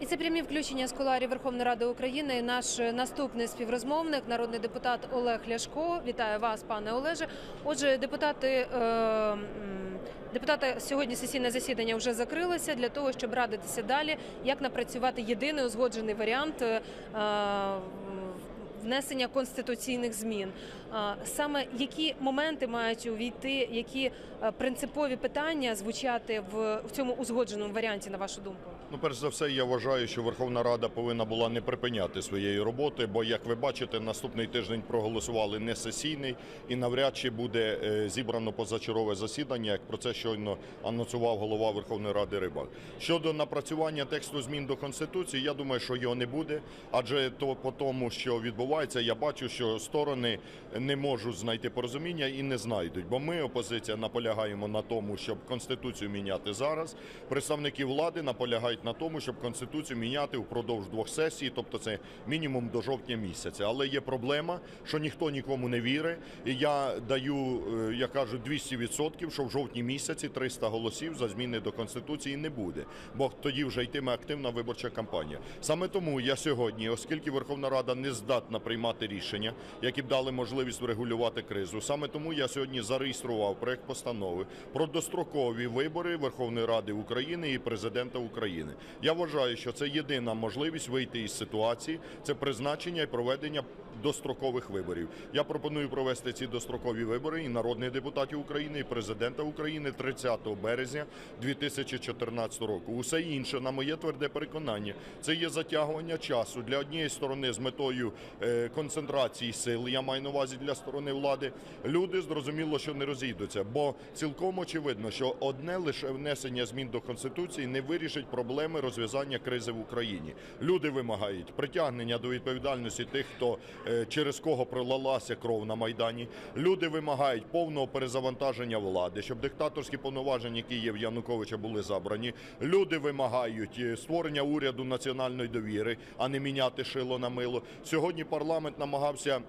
І це прямі включення з куларів Верховної Ради України. Наш е, наступний співрозмовник, народний депутат Олег Ляшко. Вітаю вас, пане Олеже. Отже, депутати. Е, Депутати сьогодні сесійне засідання вже закрилося для того, щоб радитися далі, як напрацювати єдиний узгоджений варіант е, внесення конституційних змін. Саме які моменти мають увійти, які е, принципові питання звучати в цьому узгодженому варіанті, на вашу думку? Ну, перш за все, я вважаю, що Верховна Рада повинна була не припиняти своєї роботи, бо, як ви бачите, наступний тиждень проголосували не сесійний і навряд чи буде е, зібрано позачергове засідання, як про це щойно анонсував голова Верховної Ради Рибак. Щодо напрацювання тексту змін до Конституції, я думаю, що його не буде, адже то по тому, що відбувається, я бачу, що сторони не можуть знайти порозуміння і не знайдуть. Бо ми, опозиція, наполягаємо на тому, щоб Конституцію міняти зараз. Представники влади наполягають на тому, щоб Конституцію міняти впродовж двох сесій, тобто це мінімум до жовтня місяця. Але є проблема, що ніхто нікому не вірить. І я даю, е, я кажу, 200%, що в жовтні місяці 300 голосів за зміни до Конституції не буде. Бо тоді вже йтиме активна виборча кампанія. Саме тому я сьогодні, оскільки Верховна Рада не здатна приймати рішення, які б дали можливість врегулювати кризу, саме тому я сьогодні зареєстрував проект постанови про дострокові вибори Верховної Ради України і президента України. Я вважаю, що це єдина можливість вийти із ситуації, це призначення і проведення дострокових виборів. Я пропоную провести ці дострокові вибори і народних депутатів України, і президента України 30 березня 2014 року. Усе інше, на моє тверде переконання, це є затягування часу для однієї сторони з метою е, концентрації сил. Я маю на увазі для сторони влади. Люди зрозуміло, що не розійдуться, бо цілком очевидно, що одне лише внесення змін до конституції не вирішить проблеми розв'язання кризи в Україні. Люди вимагають притягнення до відповідальності тих, хто е, через кого пролалася кров на майдані. Люди вимагають повного перезавантаження влади, щоб диктаторські повноваження, які є в Януковича, були забрані. Люди вимагають е, створення уряду національної довіри, а не міняти шило на мило. Сьогодні парламент намагався.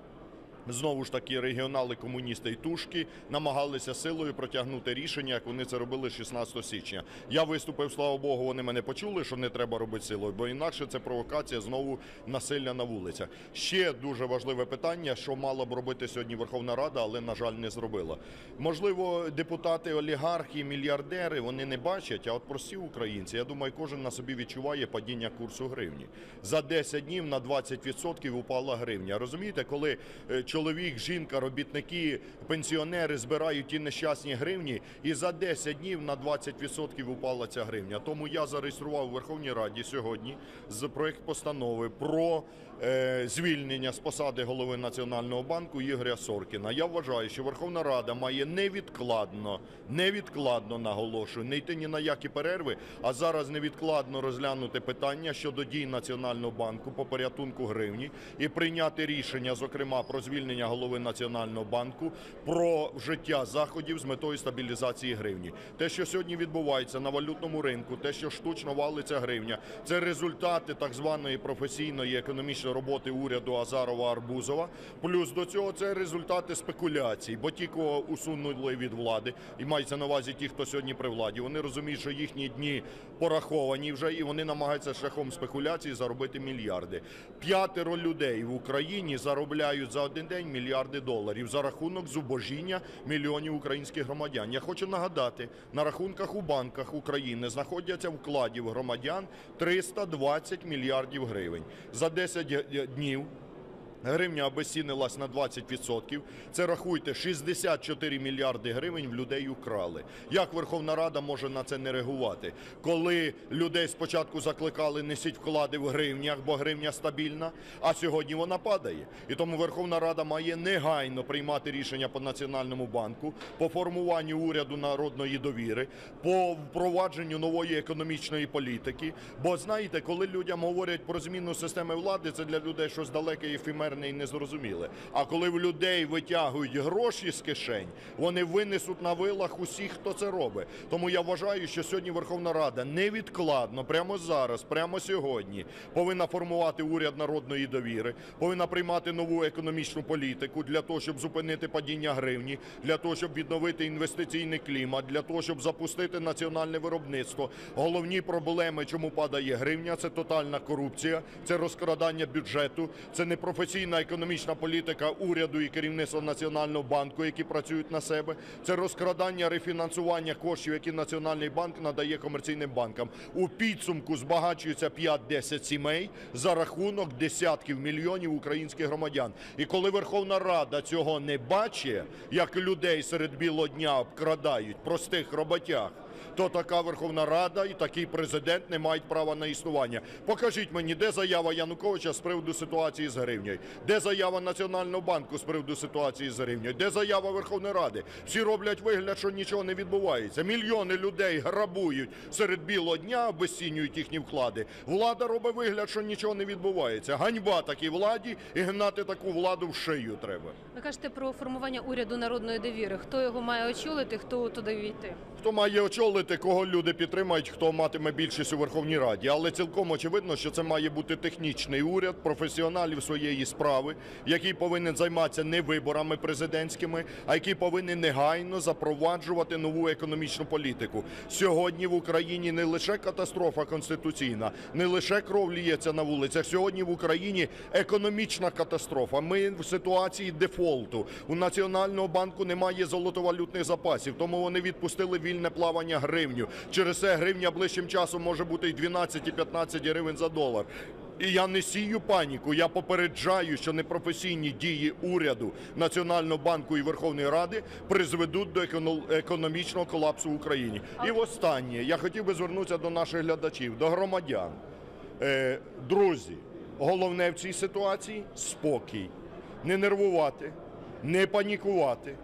Знову ж таки, регіонали, комуністи і тушки намагалися силою протягнути рішення, як вони це робили 16 січня. Я виступив, слава Богу, вони мене почули, що не треба робити силою, бо інакше це провокація знову насилля на вулицях. Ще дуже важливе питання, що мала б робити сьогодні Верховна Рада, але на жаль не зробила. Можливо, депутати, олігархи, мільярдери вони не бачать. А от прості українці, я думаю, кожен на собі відчуває падіння курсу гривні. За 10 днів на 20% упала гривня. Розумієте, коли е, чоловік, жінка, робітники, пенсіонери збирають ті нещасні гривні, і за 10 днів на 20% упала ця гривня. Тому я зареєстрував у Верховній Раді сьогодні з проект постанови про е, звільнення з посади голови Національного банку Ігоря Соркіна. Я вважаю, що Верховна Рада має невідкладно, невідкладно наголошую, не йти ні на які перерви, а зараз невідкладно розглянути питання щодо дій Національного банку по порятунку гривні і прийняти рішення, зокрема про звільнення голови Національного банку, про вжиття заходів з метою стабілізації гривні. Те, що сьогодні відбувається на валютному ринку, те, що штучно валиться гривня, це результати так званої професійної економічної роботи уряду Азарова Арбузова. Плюс до цього це результати спекуляцій, бо ті, кого усунули від влади, і мається на увазі ті, хто сьогодні при владі, вони розуміють, що їхні дні пораховані вже, і вони намагаються шляхом спекуляцій заробити мільярди. П'ятеро людей в Україні заробляють за один день мільярди доларів за рахунок зубожіння мільйонів українських громадян. Я хочу нагадати, на рахунках у банках України знаходяться вкладів громадян 320 мільярдів гривень. За 10 днів Гривня обезцінилась на 20%. Це рахуйте 64 мільярди гривень в людей украли. Як Верховна Рада може на це не реагувати? Коли людей спочатку закликали несіть вклади в гривнях, бо гривня стабільна, а сьогодні вона падає. І тому Верховна Рада має негайно приймати рішення по Національному банку, по формуванню уряду народної довіри, по впровадженню нової економічної політики. Бо знаєте, коли людям говорять про зміну системи влади, це для людей щось далеке і ефемерне ефемерне і незрозуміле. А коли в людей витягують гроші з кишень, вони винесуть на вилах усіх, хто це робить. Тому я вважаю, що сьогодні Верховна Рада невідкладно, прямо зараз, прямо сьогодні, повинна формувати уряд народної довіри, повинна приймати нову економічну політику для того, щоб зупинити падіння гривні, для того, щоб відновити інвестиційний клімат, для того, щоб запустити національне виробництво. Головні проблеми, чому падає гривня, це тотальна корупція, це розкрадання бюджету, це непрофесійна економічна політика уряду і керівництва Національного банку, які працюють на себе. Це розкрадання рефінансування коштів, які Національний банк надає комерційним банкам. У підсумку збагачується 5-10 сімей за рахунок десятків мільйонів українських громадян. І коли Верховна Рада цього не бачить, як людей серед білого дня обкрадають простих роботяг, то така Верховна Рада і такий президент не мають права на існування. Покажіть мені, де заява Януковича з приводу ситуації з гривнею, де заява Національного банку з приводу ситуації з гривнею, де заява Верховної Ради. Всі роблять вигляд, що нічого не відбувається. Мільйони людей грабують серед білого дня, обесцінюють їхні вклади. Влада робить вигляд, що нічого не відбувається. Ганьба такій владі і гнати таку владу в шию треба. Ви кажете про формування уряду народної довіри. Хто його має очолити, хто туди війти? Хто має очолити, кого люди підтримають, хто матиме більшість у Верховній Раді. Але цілком очевидно, що це має бути технічний уряд професіоналів своєї справи, який повинен займатися не виборами президентськими, а який повинен негайно запроваджувати нову економічну політику. Сьогодні в Україні не лише катастрофа конституційна, не лише кров ліється на вулицях. Сьогодні в Україні економічна катастрофа. Ми в ситуації дефолту. У Національного банку немає золотовалютних запасів, тому вони відпустили вільне плавання гривню. Через це гривня ближчим часом може бути і 12, і 15 гривень за долар. І я не сію паніку, я попереджаю, що непрофесійні дії уряду, Національного банку і Верховної Ради призведуть до еконо- економічного колапсу в Україні. І останнє, я хотів би звернутися до наших глядачів, до громадян. Е, друзі, головне в цій ситуації спокій. Не нервувати, не панікувати,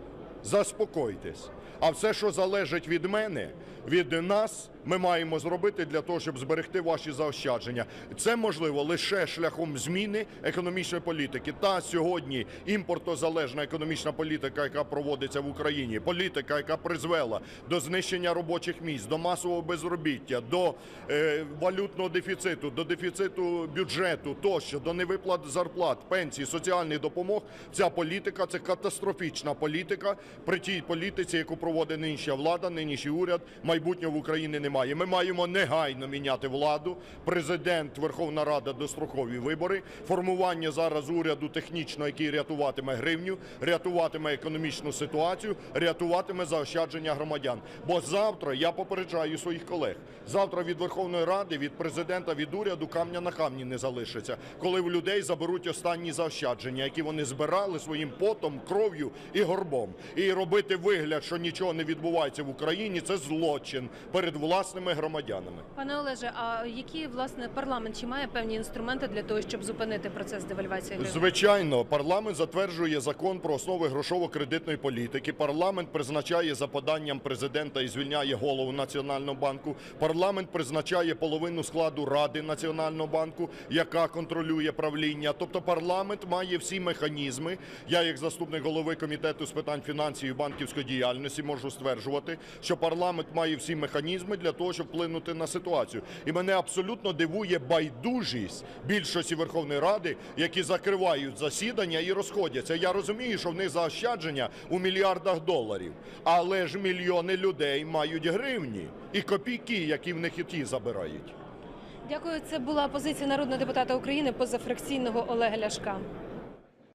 заспокойтесь. А все, що залежить від мене, від нас, ми маємо зробити для того, щоб зберегти ваші заощадження. Це можливо лише шляхом зміни економічної політики. Та сьогодні імпортозалежна економічна політика, яка проводиться в Україні, політика, яка призвела до знищення робочих місць, до масового безробіття, до е, валютного дефіциту, до дефіциту бюджету, тощо до невиплат зарплат, пенсій, соціальних допомог. Ця політика це катастрофічна політика. При тій політиці, яку проводить нинішня влада, нинішній уряд, майбутнього в Україні немає. Ми маємо негайно міняти владу. Президент, Верховна Рада, дострокові вибори, формування зараз уряду технічно, який рятуватиме гривню, рятуватиме економічну ситуацію, рятуватиме заощадження громадян. Бо завтра я попереджаю своїх колег. Завтра від Верховної Ради, від президента, від уряду камня на камні не залишиться, коли в людей заберуть останні заощадження, які вони збирали своїм потом, кров'ю і горбом. І робити вигляд, що нічого не відбувається в Україні, це злочин перед власними громадянами. Пане Олеже, а які власне парламент чи має певні інструменти для того, щоб зупинити процес девальвації гривні? Звичайно, парламент затверджує закон про основи грошово-кредитної політики. Парламент призначає за поданням президента і звільняє голову Національного банку. Парламент призначає половину складу ради Національного банку, яка контролює правління. Тобто парламент має всі механізми. Я, як заступник голови комітету з питань фінансів і банківської діяльності, можу стверджувати, що парламент має всі механізми для того, щоб вплинути на ситуацію. І мене абсолютно дивує байдужість більшості Верховної Ради, які закривають засідання і розходяться. Я розумію, що в них заощадження у мільярдах доларів, але ж мільйони людей мають гривні і копійки, які в них і ті забирають. Дякую. Це була позиція народного депутата України позафракційного Олега Ляшка.